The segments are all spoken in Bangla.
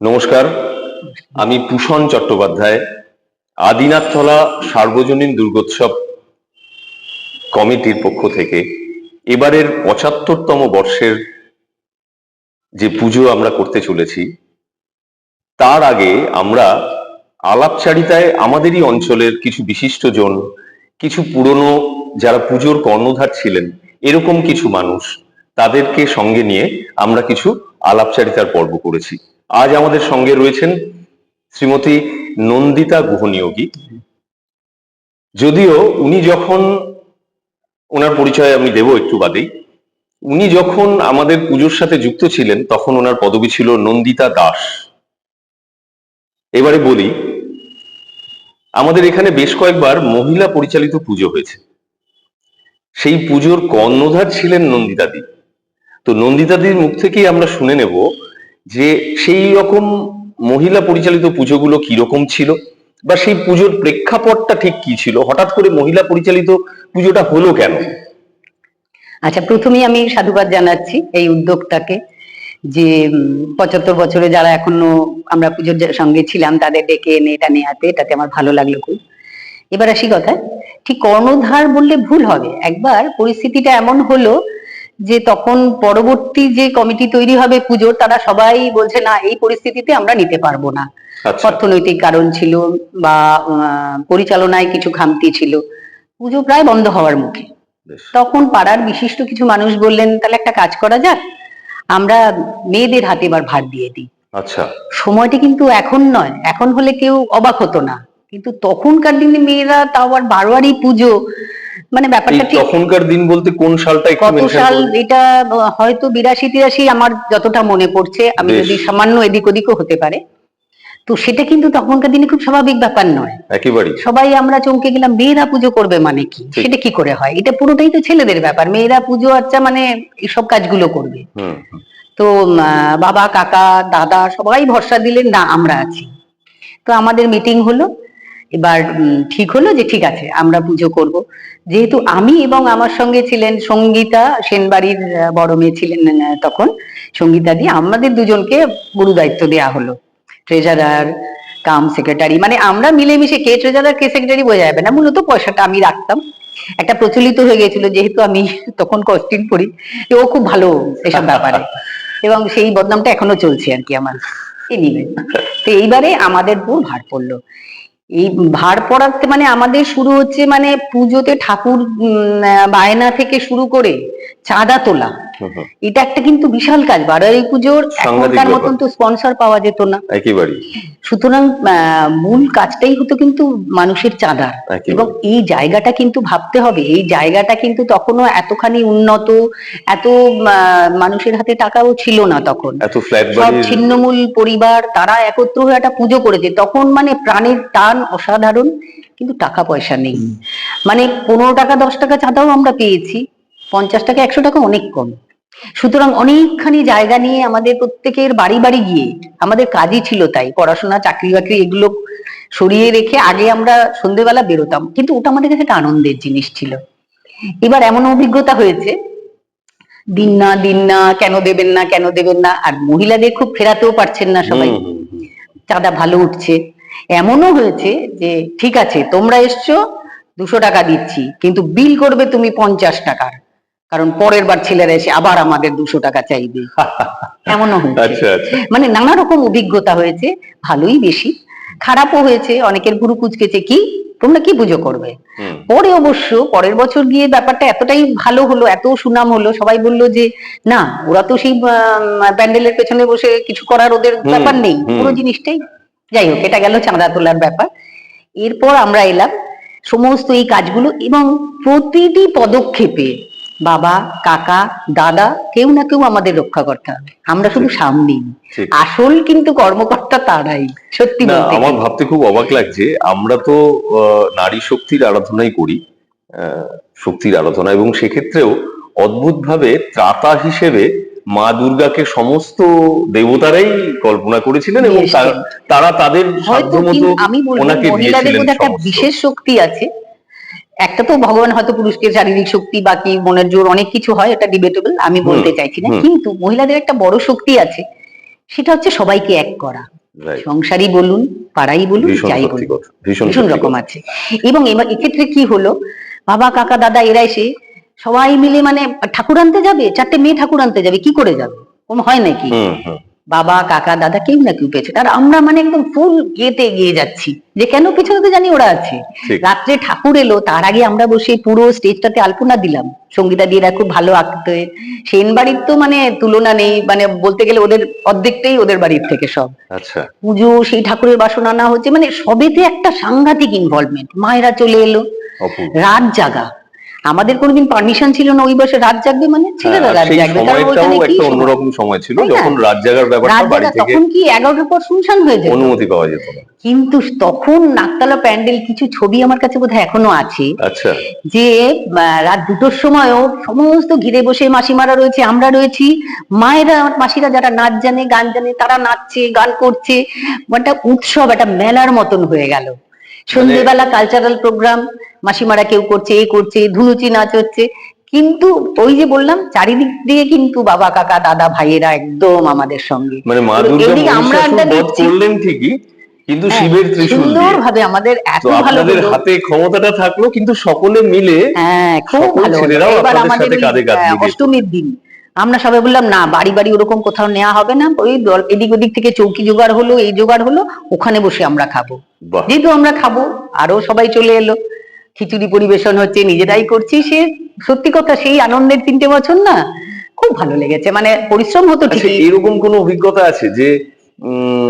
নমস্কার, আমি ভূষণ চট্টোপাধ্যায় আদিনাথতলা সার্বজনীন দুর্গোৎসব কমিটির পক্ষ থেকে এবারের পঁচাত্তরতম বর্ষের যে পুজো আমরা করতে চলেছি, তার আগে আমরা আলাপচারিতায় আমাদেরই অঞ্চলের কিছু বিশিষ্টজন, কিছু পুরনো যারা পুজোর কর্ণধার ছিলেন, এরকম কিছু মানুষ, তাদেরকে সঙ্গে নিয়ে আমরা কিছু আলাপচারিতার পর্ব করেছি। আজ আমাদের সঙ্গে রয়েছেন শ্রীমতী নন্দিতা গুহনিয়োগী। যদিও উনি যখন ওনার পরিচয় আমি দেব একটু বাদেই, উনি যখন আমাদের পুজোর সাথে যুক্ত ছিলেন, তখন ওনার পদবি ছিল নন্দিতা দাস। এবারে বলি, আমাদের এখানে বেশ কয়েকবার মহিলা পরিচালিত পুজো হয়েছে। সেই পুজোর কর্ণধার ছিলেন নন্দিতাদি তো নন্দিতাদির মুখ থেকেই আমরা শুনে নেব যে সেই রকম মহিলা পরিচালিত পুজোগুলো কীরকম ছিল বা সেই পুজোর প্রেক্ষাপটটা ঠিক কি ছিল? হঠাৎ করে মহিলা পরিচালিত পুজোটা হলো কেন? আচ্ছা প্রথমেই আমি সাধুবাদ জানাচ্ছি এই উদ্যোগটাকে যে পঁচাত্তর বছরে যারা এখনও আমরা পুজোর সঙ্গে ছিলাম, তাদের ডেকে এনে এটা নেওয়াতে এটাতে আমার ভালো লাগল খুব। এবার আসি কথা ঠিক কর্ণধার বললে ভুল হবে। একবার পরিস্থিতিটা এমন হলো যে তখন পরবর্তী যে কমিটি তৈরি হবে পুজোর তারা সবাই বলছে না এই পরিস্থিতিতে আমরা নিতে পারব না। আচ্ছা। অর্থনৈতিক কারণ ছিল বা পরিচালনায় কিছু খামতি ছিল। পুজো প্রায় বন্ধ হওয়ার মুখে। তখন পাড়ার বিশিষ্ট কিছু মানুষ বললেন তাহলে একটা কাজ করা যাক। আমরা মেয়েদের হাতে এবার ভার দিয়ে দিই। আচ্ছা। সময়টা কিন্তু এখন নয়। এখন হলে কেউ অবাক হতো না। কিন্তু তখনকার দিনে মেয়েরা তাও আর বারোয়ারি পুজো মানে ব্যাপারটা ঠিক তখনকার দিন বলতে কোন সালটা একটু কত মেনশন সাল এটা হয়তো বিরাশি তিরাশি আমার যতটা মনে পড়ছে আমি যদি সামান্য এদিক ওদিকও হতে পারে। তো সেটা কিন্তু তখনকার দিনে খুব স্বাভাবিক ব্যাপার নয়। একেবারেই। সবাই আমরা চমকে গেলাম মেয়েরা পুজো করবে মানে কি? সেটা কি করে হয়? এটা পুরোটাই তো ছেলেদের ব্যাপার। মেয়েরা পুজো আচ্ছা মানে এইসব কাজগুলো করবে। তো বাবা কাকা দাদা সবাই ভরসা দিলেন না আমরা আছি। তো আমাদের মিটিং হলো। এবার ঠিক হলো যে ঠিক আছে, আমরা পুজো করব। যেহেতু আমি এবং আমার সঙ্গে ছিলেন সঙ্গীতা সেনবাড়ির বড় মেয়ে ছিলেন তখন, সঙ্গীতা দিয়ে আমাদের দুজনকে গুরু দায়িত্ব দেওয়া হলো। ট্রেজারার, কাম সেক্রেটারি মানে আমরা মিলেমিশে কে ট্রেজারার, কে সেক্রেটারি বোঝা যাবে না। মূলত পয়সাটা আমি রাখতাম। একটা প্রচলিত হয়ে গেছিল যেহেতু আমি তখন কস্টিং করি যে ও খুব ভালো এসব ব্যাপারে। এবং সেই বদনামটা এখনও চলছে আর কি আমার। তো এইবারে আমাদের উপর ভার পড়ল। এই ভার পড়াতে মানে আমাদের শুরু হচ্ছে মানে পুজোতে ঠাকুর বায়না থেকে শুরু করে চাঁদা তোলা। এটা একটা কিন্তু বিশাল কাজ। বারোয়ারি পুজোর এখনকার। মতন তো স্পন্সর পাওয়া যেত না। একেবারেই। সুতরাং মূল কাজটাই হতো কিন্তু মানুষের চাঁদা একেবারে। এবং এই জায়গাটা কিন্তু ভাবতে হবে। এই জায়গাটা কিন্তু তখনও এতখানি উন্নত এত মানুষের হাতে টাকাও ছিল না তখন। সব ছিন্নমূল পরিবার তারা একত্র হয়ে একটা পুজো করেছে। তখন মানে প্রাণের টান অসাধারণ কিন্তু টাকা পয়সা নেই। মানে পনেরো টাকা দশ টাকা চাঁদাও আমরা পেয়েছি। পঞ্চাশ টাকা একশো টাকা অনেক কম। সুতরাং অনেকখানি জায়গা নিয়ে আমাদের প্রত্যেকের বাড়ি বাড়ি গিয়ে আমাদের কাজই ছিল তাই। পড়াশোনা চাকরি বাকরি এগুলো সরিয়ে রেখে আগে আমরা সন্ধেবেলা বেরোতাম। কিন্তু ওটা আমাদের কাছে একটা আনন্দের জিনিস ছিল। এবার এমন অভিজ্ঞতা হয়েছে দিন না দিন না কেন দেবেন না কেন দেবেন না আর মহিলাদের খুব ফেরাতেও পারছেন না সবাই। চাঁদা ভালো উঠছে। এমনও হয়েছে যে ঠিক আছে তোমরা এসছো দুশো টাকা দিচ্ছি কিন্তু বিল করবে তুমি পঞ্চাশ টাকার কারণ পরের বার ছেলেরা এসে আবার আমাদের দুশো টাকা চাইবে। এমনও হয়েছে। আচ্ছা আচ্ছা। মানে নানা রকম অভিজ্ঞতা হয়েছে ভালোই বেশি। খারাপও হয়েছে অনেকের গুরু কুচকেছে কি তোমরা কি পুজো করবে? পরে অবশ্য পরের বছর গিয়ে ব্যাপারটা এতটাই ভালো হলো এত সুনাম হলো সবাই বলল যে না ওরা তো সেই প্যান্ডেলের পেছনে বসে কিছু করার ওদের ব্যাপার নেই পুরো জিনিসটাই যাই হোক এটা গেল চাঁদা তোলার ব্যাপার। এরপর আমরা এলাম সমস্ত এই কাজগুলো এবং প্রতিটি পদক্ষেপে বাবা কাকা দাদা কেউ না কেউ আমাদের রক্ষা করতে হবে আমরা শুধু সামনে আসল কিন্তু কর্মকর্তা তারাই সত্যি আমার ভাবতে খুব অবাক লাগছে। আমরা তো নারী শক্তির আরাধনাই করি শক্তির আরাধনা। এবং সেক্ষেত্রেও অদ্ভুত ভাবে ত্রাতা হিসেবে মা দুর্গাকে সমস্ত দেবতারাই কল্পনা করেছিলেন এবং। তারা তাদের সাধ্যমতো আমি বলব মহিলাদের একটা বিশেষ শক্তি আছে একটা তো ভগবান হয়তো পুরুষকে শারীরিক শক্তি বাকি মনের জোর অনেক কিছু হয় এটা ডিবেটেবল আমি বলতে চাইছি না। কিন্তু মহিলাদের একটা বড় শক্তি আছে সেটা হচ্ছে সবাইকে এক করা। Right. সংসারী বলুন পাড়াই বলুন যাই বলুন ভীষণ রকম আছে। এবং এবার এক্ষেত্রে কি হলো? বাবা কাকা দাদা এরা এসে সবাই মিলে মানে ঠাকুর আনতে যাবে? চারটে মেয়ে ঠাকুর আনতে যাবে কি করে যাবে? ওরম হয় নাকি? বাবা কাকা দাদা কেউ না কেউ পেয়েছে। আর আমরা মানে একদম ফুল গেতে এগিয়ে যাচ্ছি। যে কেন পেছনে তো জানি ওরা আছে। রাত্রে ঠাকুর এলো তার আগে আমরা বসে পুরো স্টেজটাতে আলপনা দিলাম। সঙ্গীতা দিয়েরা খুব ভালো আঁকতে। সেন বাড়ির তো মানে তুলনা নেই মানে বলতে গেলে ওদের অর্ধেকটাই ওদের বাড়ির থেকে সব। আচ্ছা। পুজো সেই ঠাকুরের বাসনা না হচ্ছে মানে সবেতে একটা সাংঘাতিক ইনভলভমেন্ট মায়েরা চলে এলো। রাত জাগা। আমাদের কোনোদিন পারমিশন ছিল না ওই বয়সে রাত জাগবে মানে? ছেলেরা হ্যাঁ, রাত জাগবে। কারণ ওইখানে কি একটা অন্যরকম সময় ছিল যখন রাত জাগার ব্যাপারটা বাড়ি থেকে তখন কি এগারোটার পর শুনশান হয়ে যেত? অনুমতি পাওয়া যেত না। কিন্তু তখন নাকতলা প্যান্ডেল কিছু ছবি আমার কাছে বোধহয় এখনও আছে। আচ্ছা। যে রাত দুটোর সময়ও সমস্ত ঘিরে বসে মাসিমারা রয়েছে আমরা রয়েছি। মায়েরা মাসিরা যারা নাচ জানে গান জানে তারা নাচছে গান করছে। একটা উৎসব একটা মেলার মতন হয়ে গেল। সন্ধ্যেবেলা কালচারাল প্রোগ্রাম মাসিমারা কেউ করছে এ করছে ধুনুচি নাচ হচ্ছে। কিন্তু ওই যে বললাম চারিদিক দিয়ে কিন্তু বাবা কাকা দাদা ভাইয়েরা একদম আমাদের সঙ্গে। মানে মা দুর্গা আমরা করলেন ঠিকই কিন্তু হ্যাঁ, শিবের ত্রিশূল সুন্দর ভাবে আমাদের এত ভালো হাতে ক্ষমতাটা থাকল কিন্তু সকলে মিলে হ্যাঁ খুব ভালো এবার আমাদের মিলিয়ে। অষ্টমীর দিন। আমরা সবাই বললাম না বাড়ি বাড়ি ওরকম কোথাও নেওয়া হবে না। ওই এদিক ওদিক থেকে চৌকি জোগাড় হলো এই জোগাড় হলো ওখানে বসে আমরা খাব। যেহেতু আমরা খাব আরও সবাই চলে এলো। খিচুড়ি পরিবেশন হচ্ছে নিজেরাই করছি। সে সত্যি কথা সেই আনন্দের তিনটে বছর না খুব ভালো লেগেছে। মানে পরিশ্রম হতো ঠিক ঠিকই। এরকম কোনো অভিজ্ঞতা আছে যে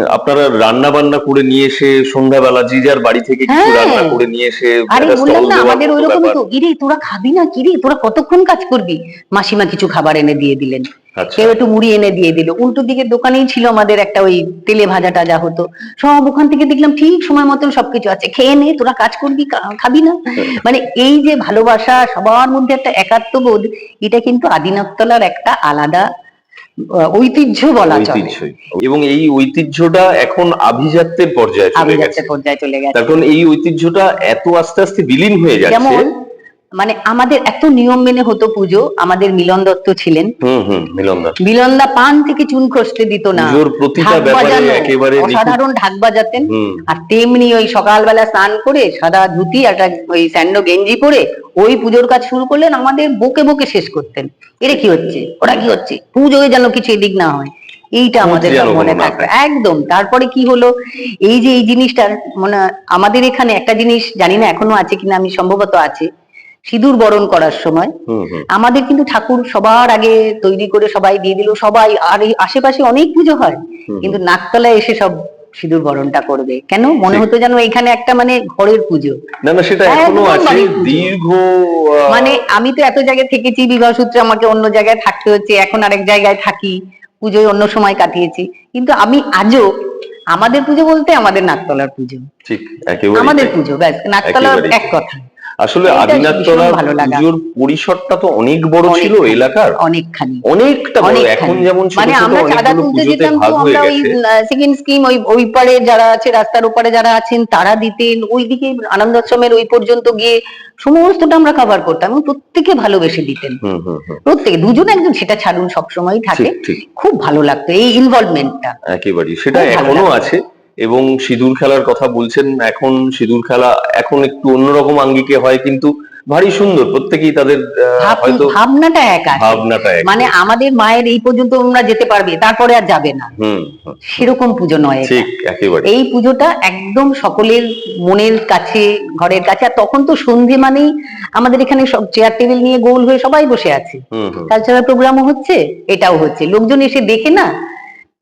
আপনারা রান্না বান্না করে নিয়ে এসে সন্ধ্যাবেলা যে যার বাড়ি থেকে কিছু হ্যাঁ। রান্না করে নিয়ে এসে আরে বললাম না আমাদের ওইরকম তো। ইরে তোরা খাবি না কিরে তোরা কতক্ষণ কাজ করবি? মাসিমা কিছু খাবার এনে দিয়ে দিলেন। আচ্ছা। কেউ একটু মুড়ি এনে দিয়ে দিল। উল্টো দিকের দোকানেই ছিল আমাদের একটা ওই তেলে ভাজা টাজা হতো। সব ওখান থেকে দেখলাম ঠিক সময় মতন সবকিছু আছে। খেয়ে নে তোরা কাজ করবি খাবি না। মানে এই যে ভালোবাসা সবার মধ্যে একটা একাত্মবোধ এটা কিন্তু আদিনাথতলার একটা আলাদা ঐতিহ্য বলা চলে। এবং এই ঐতিহ্যটা এখন আভিজাত্যের পর্যায়ে চলে গেছে। পর্যায়ে চলে গেছে। কারণ এই ঐতিহ্যটা এত আস্তে আস্তে বিলীন হয়ে যাচ্ছে। মানে আমাদের এত নিয়ম মেনে হতো পুজো আমাদের মিলন দত্ত ছিলেন। মিলনদা মিলনদা পান থেকে চুন খসতে দিত না। অসাধারণ ঢাক বাজাতেন। আর তেমনি ওই সকালবেলা স্নান করে সাদা ধুতি একটা ওই স্যান্ডো গেঞ্জি পরে ওই পুজোর কাজ শুরু করলেন আমাদের বকে বকে শেষ করতেন। এরে কি হচ্ছে? ওরা কি হচ্ছে? পুজোয় যেন কিছু এদিক না হয়। এইটা আমাদের মনে থাকবে একদম। তারপরে কি হলো? এই যে এই জিনিসটা মানে আমাদের এখানে একটা জিনিস জানি না এখনও আছে কিনা আমি সম্ভবত আছে। সিঁদুর বরণ করার সময় আমাদের কিন্তু ঠাকুর সবার আগে তৈরি করে সবাই দিয়ে দিল সবাই আর এই আশেপাশে অনেক পুজো হয় কিন্তু নাকতলায় এসে সব সিঁদুর বরণটা করবে। কেন? মনে হতো যেন এখানে একটা মানে ঘরের পুজো। না না সেটা এখনও আছে দীর্ঘ মানে আমি তো এত জায়গায় থেকেছি বিবাহ সূত্রে আমাকে অন্য জায়গায় থাকতে হচ্ছে এখন আরেক জায়গায় থাকি পুজোয় অন্য সময় কাটিয়েছি। কিন্তু আমি আজও আমাদের পুজো বলতে আমাদের নাকতলার পুজো। ঠিক আমাদের পুজো ব্যাস নাকতলার এক কথা। আসলে আদিনাথতলা। পুজোর পরিসরটা তো অনেক বড় ছিল এলাকার। অনেকখানি। অনেকটা বড় এখন যেমন মানে আমরা চাঁদা তুলতে যেতাম তো আমরা ওই সেকেন্ড স্কিম ওই ওই পারে যারা আছে রাস্তার ওপারে যারা আছেন তারা দিতেন। ওইদিকে আনন্দাশ্রমের ওই পর্যন্ত গিয়ে সমস্তটা আমরা কভার করতাম এবং প্রত্যেকে ভালোবেসে দিতেন। প্রত্যেকে দুজন একজন সেটা ছাড়ুন সবসময় থাকে। খুব ভালো লাগতো এই ইনভলভমেন্টটা একেবারেই। সেটা এখনও আছে। এবং সিঁদুর খেলার কথা বলছেন এখন সিঁদুর খেলা এখন একটু অন্যরকম আঙ্গিকে হয় কিন্তু ভারী সুন্দর প্রত্যেকেই তাদের হয়তো ভাবনাটা এক আছে। ভাবনাটা এক। মানে আমাদের মায়ের এই পর্যন্ত তোমরা যেতে পারবে তারপরে আর যাবে না। সেরকম পুজো নয় ঠিক একেবারে। এই পুজোটা একদম সকলের মনের কাছে ঘরের কাছে আর তখন তো সন্ধে মানেই আমাদের এখানে সব চেয়ার টেবিল নিয়ে গোল হয়ে সবাই বসে আছে। কালচারাল প্রোগ্রামও হচ্ছে এটাও হচ্ছে। লোকজন এসে দেখে না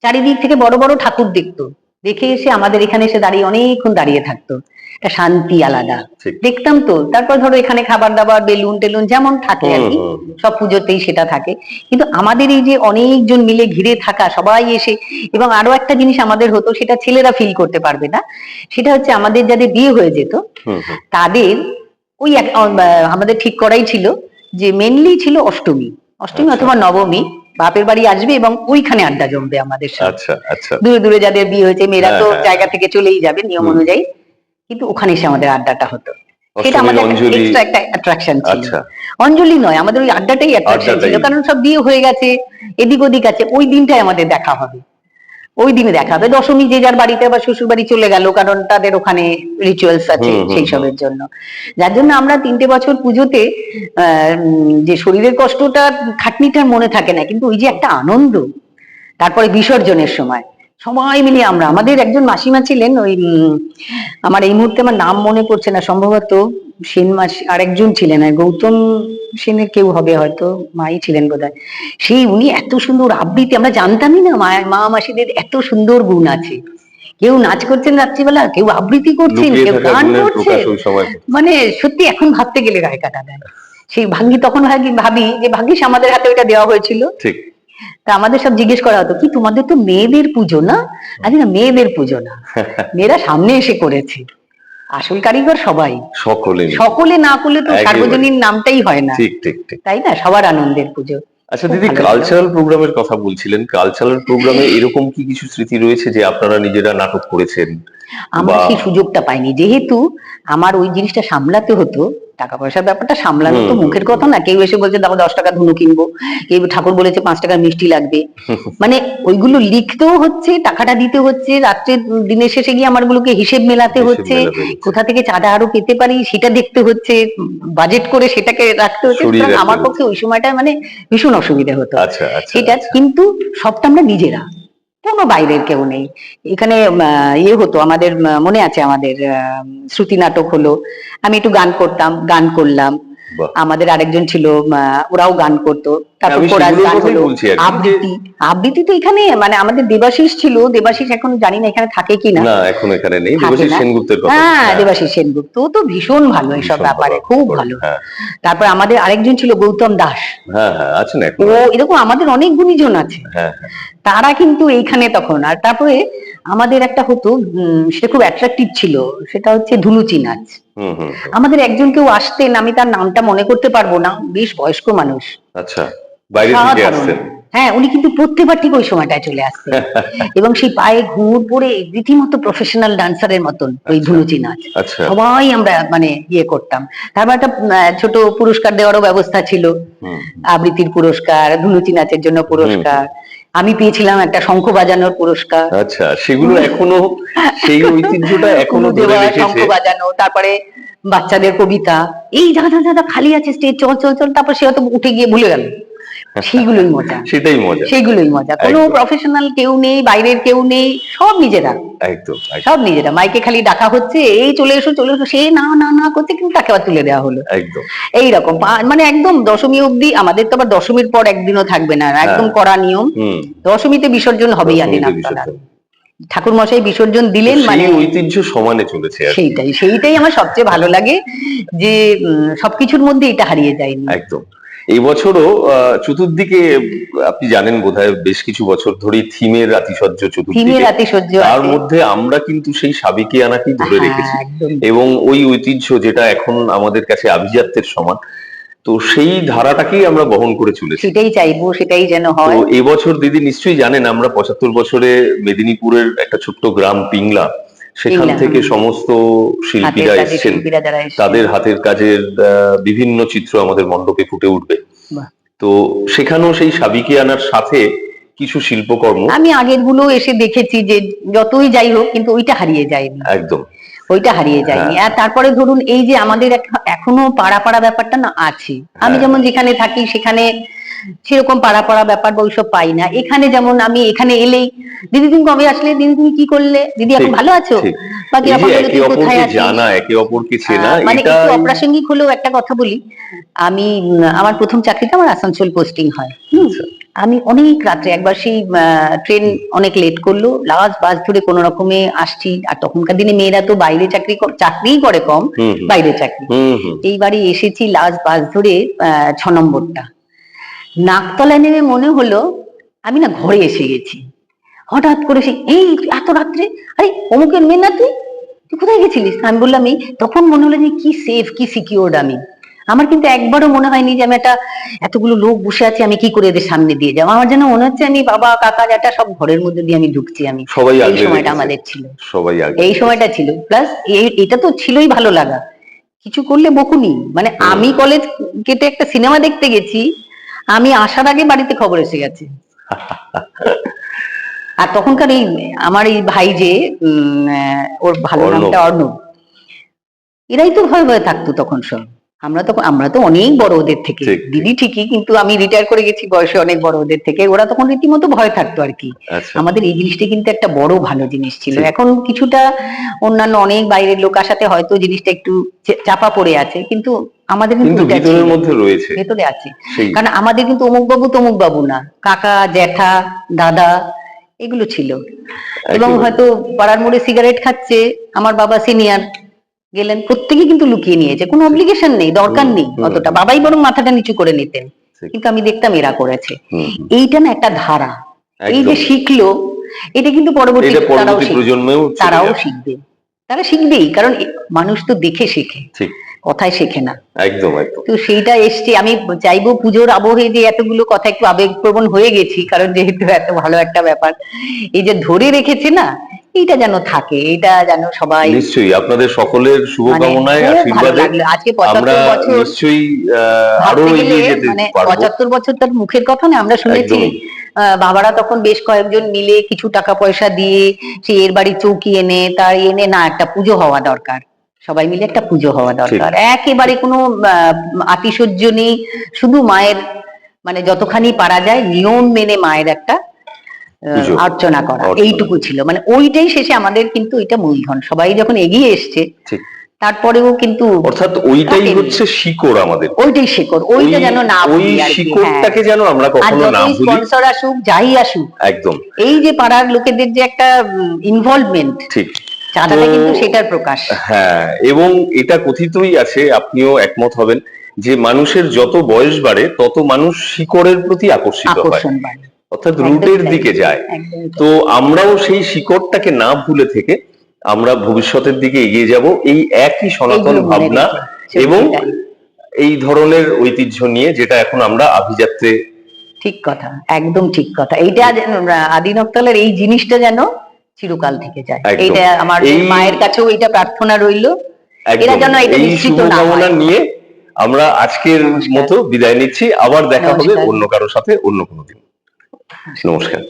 চারিদিক থেকে বড় বড় ঠাকুর দেখতো। দেখে এসে আমাদের এখানে এসে দাঁড়িয়ে অনেকক্ষণ দাঁড়িয়ে থাকতো। একটা শান্তি আলাদা। দেখতাম তো তারপর ধরো এখানে খাবার দাবার বেলুন টেলুন যেমন থাকে আর কি। সব পুজোতেই সেটা থাকে। কিন্তু আমাদের এই যে অনেকজন মিলে ঘিরে থাকা সবাই এসে এবং আরও একটা জিনিস আমাদের হতো সেটা ছেলেরা ফিল করতে পারবে না সেটা হচ্ছে আমাদের যাদের বিয়ে হয়ে যেত তাদের ওই এক- আমাদের ঠিক করাই ছিল যে মেনলি ছিল অষ্টমী। অষ্টমী আচ্ছা। অথবা নবমী। বাপের বাড়ি আসবে এবং ওইখানে আড্ডা জমবে আমাদের সাথে। আচ্ছা আচ্ছা। দূরে দূরে যাদের বিয়ে হয়েছে মেয়েরা হ্যাঁ, তো হ্যাঁ। জায়গা থেকে চলেই যাবে নিয়ম অনুযায়ী। কিন্তু ওখানে এসে আমাদের আড্ডাটা হতো। সেটা আমাদের এক্সট্রা একটা অ্যাট্রাকশন ছিল। আচ্ছা। অঞ্জলি নয় আমাদের ওই আড্ডাটাই অ্যাট্রাকশন ছিল। কারণ সব বিয়ে হয়ে গেছে এদিক ওদিক আছে ওই দিনটাই আমাদের দেখা হবে। ওই দিনে দেখা হবে দশমী যে যার বাড়িতে আবার শ্বশুর বাড়ি চলে গেল কারণ তাদের ওখানে রিচুয়ালস আছে সেই সবের জন্য। যার জন্য আমরা তিনটে বছর পুজোতে আহ, যে শরীরের কষ্টটা খাটনিটা মনে থাকে না কিন্তু ওই যে একটা আনন্দ তারপরে বিসর্জনের সময়। সবাই মিলে আমরা আমাদের একজন মাসিমা ছিলেন ওই উম, আমার এই মুহূর্তে আমার নাম মনে পড়ছে না সম্ভবত সেন মাসি আরেকজন ছিলেন আর গৌতম সেনের কেউ হবে হয়তো মাই ছিলেন বোধহয়। সেই উনি এত সুন্দর আবৃত্তি আমরা জানতামই না মা মা মাসিদের এত সুন্দর গুণ আছে। কেউ নাচ করছেন রাত্রিবেলা কেউ আবৃত্তি করছেন কেউ গান করছেন। মানে সত্যি এখন ভাবতে গেলে গায়ে কাটা দেয় সেই ভাগ্যি তখন ভাবি ভাবি যে ভাগ্যিস আমাদের হাতে ওইটা দেওয়া হয়েছিল। ঠিক। তা আমাদের সব জিজ্ঞেস করা হতো কি তোমাদের তো মেয়েদের পুজো না? আরে না মেয়েদের পুজো না। মেয়েরা সামনে এসে করেছে। আসল কারিগর সবাই। সকলে সকলে না করলে তো। সার্বজনীন নামটাই হয় না। ঠিক ঠিক ঠিক। তাই না? সবার আনন্দের পুজো। আচ্ছা দিদি কালচারাল প্রোগ্রামের কথা বলছিলেন। কালচারাল প্রোগ্রামে এরকম কি কিছু স্মৃতি রয়েছে যে আপনারা নিজেরা নাটক করেছেন? আমরা। সেই সুযোগটা পাইনি। যেহেতু আমার ওই জিনিসটা সামলাতে হতো টাকা পয়সার ব্যাপারটা সামলানো তো মুখের কথা না। কেউ এসে বলছে দেখো দশ টাকা ধুনো কিনবো। কেউ ঠাকুর বলেছে পাঁচ টাকার মিষ্টি লাগবে। মানে ওইগুলো লিখতেও হচ্ছে টাকাটা দিতে হচ্ছে রাত্রে দিনের শেষে গিয়ে আমার গুলোকে হিসেব মেলাতে হচ্ছে। কোথা থেকে চাঁদা আরও পেতে পারি সেটা দেখতে হচ্ছে বাজেট করে সেটাকে রাখতে হচ্ছে। আমার পক্ষে ওই সময়টা মানে ভীষণ অসুবিধা হতো। আচ্ছা আচ্ছা সেটা কিন্তু সবটা আমরা নিজেরা কোনো বাইরের কেউ নেই। এখানে ইয়ে হতো আমাদের মনে আছে আমাদের শ্রুতি নাটক হলো। আমি একটু গান করতাম গান করলাম। আমাদের আরেকজন ছিল ওরাও গান করতো। তারপর কোরাস গান হলো আবৃত্তি। আবৃত্তি তো এখানে মানে আমাদের দেবাশিস ছিল। দেবাশিস এখন জানি না এখানে থাকে কিনা। না এখন এখানে নেই। দেবাশিস? সেনগুপ্তের কথা। হ্যাঁ হ্যাঁ, দেবাশিস সেনগুপ্ত। ও তো ভীষণ ভালো এইসব ব্যাপারে খুব ভালো। হ্যাঁ। তারপর আমাদের আরেকজন ছিল গৌতম দাস। হ্যাঁ হ্যাঁ আছেন এখন। ও এরকম আমাদের অনেক গুণীজন আছে। হ্যাঁ। তারা কিন্তু এইখানে তখন। আর তারপরে আমাদের একটা হতো সেটা খুব অ্যাট্রাকটিভ ছিল সেটা হচ্ছে ধুনুচি নাচ আমাদের একজন কেউ আসতেন আমি তার নামটা মনে করতে পারব না বেশ বয়স্ক মানুষ। আচ্ছা বাইরে থেকে সাধারণ। হ্যাঁ উনি কিন্তু প্রত্যেকবার ঠিক ওই সময়টায় চলে আসতেন। এবং সেই পায়ে ঘুঙুর পরে রীতিমতো প্রফেশনাল ডান্সারের মতন ওই আচ্ছা। ধুনুচি নাচ আচ্ছা। সবাই আমরা মানে ইয়ে করতাম। তারপর একটা ছোট পুরস্কার দেওয়ারও ব্যবস্থা ছিল। আবৃত্তির পুরস্কার ধুনুচি নাচের জন্য পুরস্কার। আমি পেয়েছিলাম একটা শঙ্খ বাজানোর পুরস্কার। আচ্ছা সেগুলো এখনও সেই ঐতিহ্যটা এখনও দেওয়া, শঙ্খ বাজানো তারপরে বাচ্চাদের কবিতা। এই যা যা দাদা খালি আছে স্টেজ চল চল চল তারপর সে হয়তো উঠে গিয়ে ভুলে গেল। সেইগুলোই মজা। সেটাই মজা। সেইগুলোই মজা। কোনো প্রফেশনাল কেউ নেই বাইরের কেউ নেই সব নিজেরা। একদম সব নিজেরা। মাইকে খালি ডাকা হচ্ছে এই চলে এসো চলে এসো সে না না না করতে কিন্তু তাকে আবার তুলে দেওয়া হলো। একদম। এইরকম। মানে একদম দশমী অবধি আমাদের তো আবার দশমীর পর একদিনও থাকবে না একদম কড়া নিয়ম। দশমীতে বিসর্জন হবেই আদিন বিসর্জন। ঠাকুর মশাই বিসর্জন দিলেন মানে ঐতিহ্য সমানে চলেছে সেইটাই সেইটাই আমার সবচেয়ে ভালো লাগে যে সবকিছুর মধ্যে এটা হারিয়ে যায়নি। একদম। এই বছরও চতুর্দিকে আপনি জানেন বোধহয় বেশ কিছু বছর ধরেই থিমের আতিশয্য চতুর্দিকে। তার মধ্যে আমরা কিন্তু সেই সাবিকে আনাকেই ধরে হ্যাঁ, রেখেছি। এবং ওই ঐতিহ্য যেটা এখন আমাদের কাছে আভিজাত্যের সমান তো সেই ধারাটাকেই আমরা বহন করে চলেছি। সেটাই চাইব সেটাই যেন হয়। এবছর দিদি নিশ্চয়ই জানেন আমরা পঁচাত্তর বছরে মেদিনীপুরের একটা ছোট্ট গ্রাম পিংলা সেখান থেকে সমস্ত শিল্পীরা এসেছেন। তাদের হাতের কাজের বিভিন্ন চিত্র আমাদের মণ্ডপে ফুটে উঠবে। তো সেখানেও সেই সাবিকে আনার সাথে কিছু শিল্পকর্ম। আমি আগেরগুলো এসে দেখেছি যে যতই যাই হোক কিন্তু ওইটা হারিয়ে যায়নি। একদম। ওইটা হারিয়ে যায়নি। হ্যাঁ। আর তারপরে ধরুন এই যে আমাদের এখনও পাড়া পাড়া ব্যাপারটা না আছে। আমি হ্যাঁ। যেমন যেখানে থাকি সেখানে সেরকম পাড়া পাড়া ব্যাপার বা ওইসব পাই না। এখানে যেমন আমি এখানে এলেই দিদি তুমি কবে আসলে? দিদি তুমি কি করলে? দিদি এখন ভালো আছো? ঠিক। বা এই কীরকম যে হলো, একে তুই কোথায় আছিস? জানা একে অপরকে চেনা মানে একটু অপ্রাসঙ্গিক হলেও একটা কথা বলি। আমি আমার প্রথম চাকরিটা আমার আসানসোল পোস্টিং হয়। আচ্ছা। আমি অনেক রাত্রে একবার সেই ট্রেন অনেক লেট করল। লাস্ট বাস ধরে কোনো রকমে আসছি। আর তখনকার দিনে মেয়েরা তো বাইরে চাকরি কর- চাকরিই করে কম বাইরে চাকরি। হুম এইবারে এসেছি লাস্ট বাস ধরে আহ, ছ নম্বরটা। নাকতলায় নেমে মনে হলো আমি না ঘরে এসে গেছি। হঠাৎ করে সে এই এত রাত্রে? আরে অমুকের মেয়ে না তুই? তুই কোথায় গেছিলিস? আমি বললাম এই তখন মনে হলো যে কি সেফ কি সিকিউরড আমি। আমার কিন্তু একবারও মনে হয়নি যে আমি একটা এতগুলো লোক বসে আছে আমি কি করে এদের সামনে দিয়ে যাব? আমার যেন মনে হচ্ছে আমি বাবা কাকা জ্যাঠা সব ঘরের মধ্যে দিয়ে আমি ঢুকছি আমি। সবাই এই সময়টা আমাদের ছিল। সবাই আগে এই সময়টা ছিল। প্লাস এটা তো ছিলই ভালো লাগা। কিছু করলে বকুনি। মানে আমি কলেজ কেটে একটা সিনেমা দেখতে গেছি আমি আসার আগে বাড়িতে খবর এসে গেছে আর তখনকার এই আমার এই ভাই যে উম, ওর ভালো। নামটা অর্ণব এরাই তো ভয় ভয়ে থাকতো তখন সব আমরা তখন আমরা তো অনেক বড় ওদের থেকে। দিদি ঠিকই কিন্তু আমি রিটায়ার করে গেছি বয়সে অনেক বড় ওদের থেকে। ওরা তখন রীতিমতো ভয় থাকতো আর কি। আচ্ছা। আমাদের এই জিনিসটা কিন্তু একটা বড় ভালো জিনিস ছিল। এখন কিছুটা অন্যান্য অনেক বাইরের লোক আসাতে হয়তো জিনিসটা একটু চাপা পড়ে আছে কিন্তু আমাদের কিন্তু ভিতরের মধ্যে রয়েছে। ভেতরে আছে। কারণ আমাদের কিন্তু অমুক বাবু তমুক বাবু না। কাকা জ্যাঠা দাদা এগুলো ছিল। এবং হয়তো পাড়ার মোড়ে সিগারেট খাচ্ছে। আমার বাবা সিনিয়র গেলেন প্রত্যেকে কিন্তু লুকিয়ে নিয়েছে। কোনো অব্লিগেশন নেই দরকার নেই অতটা। বাবাই বরং মাথাটা নিচু করে নিতেন। কিন্তু আমি দেখতাম এরা করেছে। এইটা না একটা ধারা। এই যে শিখলো এটা কিন্তু পরবর্তী তারাও শিখবে। তারাও শিখবে। তারা শিখবেই কারণ মানুষ তো দেখে শেখে। কথায় শেখে না। একদম একদম। তো সেইটা এসছে। আমি চাইব পুজোর আবহে যে এতগুলো কথা একটু আবেগপ্রবণ হয়ে গেছি কারণ যেহেতু এত ভালো একটা ব্যাপার। এই যে ধরে রেখেছে না এইটা যেন থাকে এটা যেন সবাই নিশ্চয়ই আপনাদের সকলের মানে শুভকামনায় আশীর্বাদে আজকে আমরা নিশ্চয়ই আরও এগিয়ে যেতে মানে পারব। পঁচাত্তর বছর তার মুখের কথা না আমরা শুনেছি বাবারা তখন বেশ কয়েকজন মিলে কিছু টাকা পয়সা দিয়ে সে এর বাড়ি চৌকি এনে তার এনে না একটা পুজো হওয়া দরকার। সবাই মিলে একটা পুজো হওয়া দরকার। একেবারে কোনো আহ, আতিশয্য নেই শুধু মায়ের মানে যতখানি পারা যায় নিয়ম মেনে মায়ের একটা। অর্চনা করা এইটুকু ছিল। মানে ওইটাই শেষে আমাদের কিন্তু এটা মূলধন। সবাই যখন এগিয়ে এসছে তারপরেও কিন্তু অর্থাৎ ওইটাই হচ্ছে শিকড় আমাদের। ওইটাই শেকড়। ওইটা যেন না ওই ভুলি আর কি, হ্যাঁ। শিকড়টাকে যেন আমরা কখনো না ভুলি। স্পন্সর আসুক যাই আসুক একদম। এই যে পাড়ার লোকেদের যে একটা ইনভলভমেন্ট ঠিক। চাঁদাটা কিন্তু সেটার প্রকাশ। হ্যাঁ এবং এটা কথিতই আছে আপনিও একমত হবেন যে মানুষের যত বয়স বাড়ে তত মানুষ শিকড়ের প্রতি আকর্ষিত হয়। অর্থাৎ রুটের দিকে যায়। তো আমরাও সেই শিকড়টাকে না ভুলে থেকে আমরা ভবিষ্যতের দিকে এগিয়ে যাব। এই একই সনাতন ভাবনা এবং এই ধরনের ঐতিহ্য নিয়ে যেটা এখন আমরা আভিজাত্যে ঠিক কথা একদম ঠিক কথা। এইটা যেন আদিনকতলার এই জিনিসটা যেন চিরকাল থেকে যায়। এইটা আমার এই- মায়ের কাছেও এইটা প্রার্থনা রইল। এরা যেন এটা নিশ্চিত না নিয়ে আমরা আজকের মতো বিদায় নিচ্ছি। আবার দেখা হবে অন্য কারোর সাথে অন্য কোনো দিন। নমস্কার।